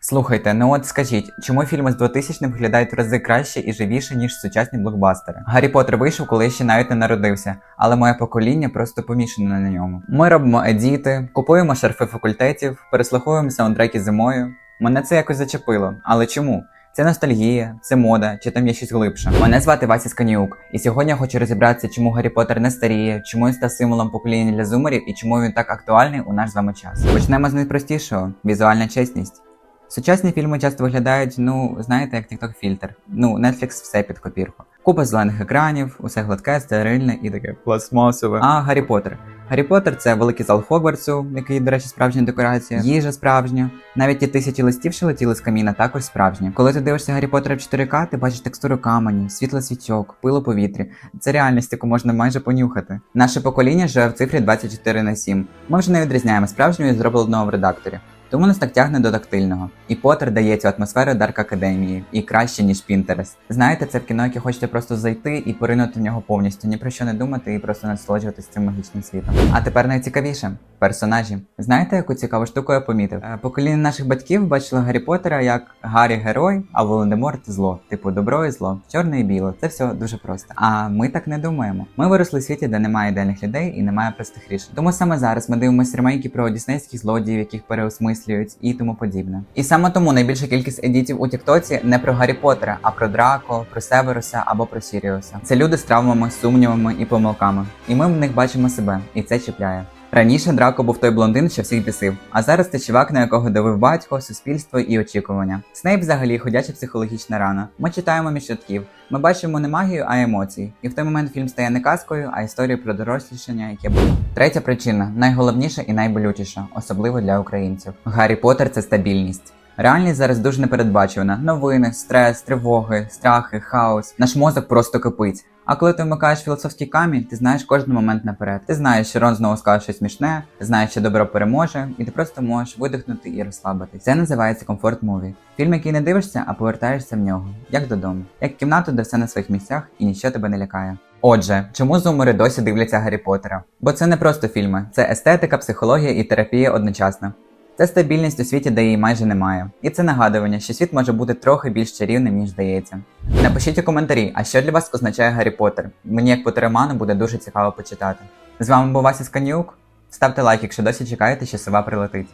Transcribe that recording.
Слухайте, ну от скажіть, чому фільми з 2000 х виглядають в рази краще і живіше, ніж сучасні блокбастери? Гаррі Поттер вийшов, коли ще навіть не народився, але моє покоління просто помішане на ньому. Ми робимо едіти, купуємо шарфи факультетів, переслуховуємо саундтреки зимою. Мене це якось зачепило. Але чому? Це ностальгія, це мода, чи там є щось глибше. Мене звати Вася Сканіук, і сьогодні я хочу розібратися, чому Гаррі Поттер не старіє, чому він став символом покоління для зумерів і чому він так актуальний у наш з вами час. Почнемо з найпростішого візуальна чесність. Сучасні фільми часто виглядають, ну, знаєте, як TikTok фільтр. Ну, Netflix все під копірку. Купа зелених екранів, усе гладке, стерильне і таке пластмасове. А Гаррі Поттер. Гаррі Поттер це великий зал Хогвартсу, який, до речі, справжня декорація, їжа справжня. Навіть ті тисячі листів, що летіли з каміна, також справжні. Коли ти дивишся Гаррі Поттера в 4К, ти бачиш текстуру камені, світло свічок, пило повітрі. Це реальність, яку можна майже понюхати. Наше покоління живе в цифрі 24 на 7. Ми вже не відрізняємо справжнього і зробленого в редакторі. Тому нас так тягне до тактильного. І Поттер дає цю атмосферу Дарк Академії, і краще, ніж Пінтерест. Знаєте, це в кіно, яке хочете просто зайти і поринути в нього повністю, ні про що не думати і просто насолоджуватися цим магічним світом. А тепер найцікавіше персонажі. Знаєте, яку цікаву штуку я помітив? Е, Покоління наших батьків бачило Гаррі Поттера як Гаррі герой, а Волан-де-Морт зло. Типу добро і зло, чорне і біле. Це все дуже просто. А ми так не думаємо. Ми виросли в світі, де немає ідеальних людей і немає простих рішень. Тому саме зараз ми дивимося ремейки про діснейських злодіїв, яких переосмислюють і тому подібне. І саме тому найбільша кількість едітів у Тіктоці не про Гаррі Поттера, а про Драко, про Северуса або про Сіріуса. Це люди з травмами, сумнівами і помилками. І ми в них бачимо себе, і це чіпляє. Раніше Драко був той блондин, що всіх бісив, а зараз це чувак, на якого давив батько, суспільство і очікування. Снейп взагалі ходяча психологічна рана. Ми читаємо між рядків. Ми бачимо не магію, а емоції. І в той момент фільм стає не казкою, а історією про дорослішання, яке було. Третя причина найголовніша і найболючіша, особливо для українців. Гаррі Поттер це стабільність. Реальність зараз дуже непередбачувана. Новини, стрес, тривоги, страхи, хаос. Наш мозок просто кипить. А коли ти вмикаєш філософський камінь, ти знаєш кожен момент наперед. Ти знаєш, що Рон знову скаже щось смішне, знаєш, що добро переможе, і ти просто можеш видихнути і розслабитись. Це називається комфорт муві. Фільм, який не дивишся, а повертаєшся в нього, як додому, як кімнату, де все на своїх місцях і нічого тебе не лякає. Отже, чому зумери досі дивляться Гаррі Поттера? Бо це не просто фільми, це естетика, психологія і терапія одночасно. Це стабільність у світі, де її майже немає. І це нагадування, що світ може бути трохи більш чарівним, ніж здається. Напишіть у коментарі, а що для вас означає Гаррі Поттер? Мені як потероману буде дуже цікаво почитати. З вами був Вася Сканюк. Ставте лайк, якщо досі чекаєте, що сова прилетить.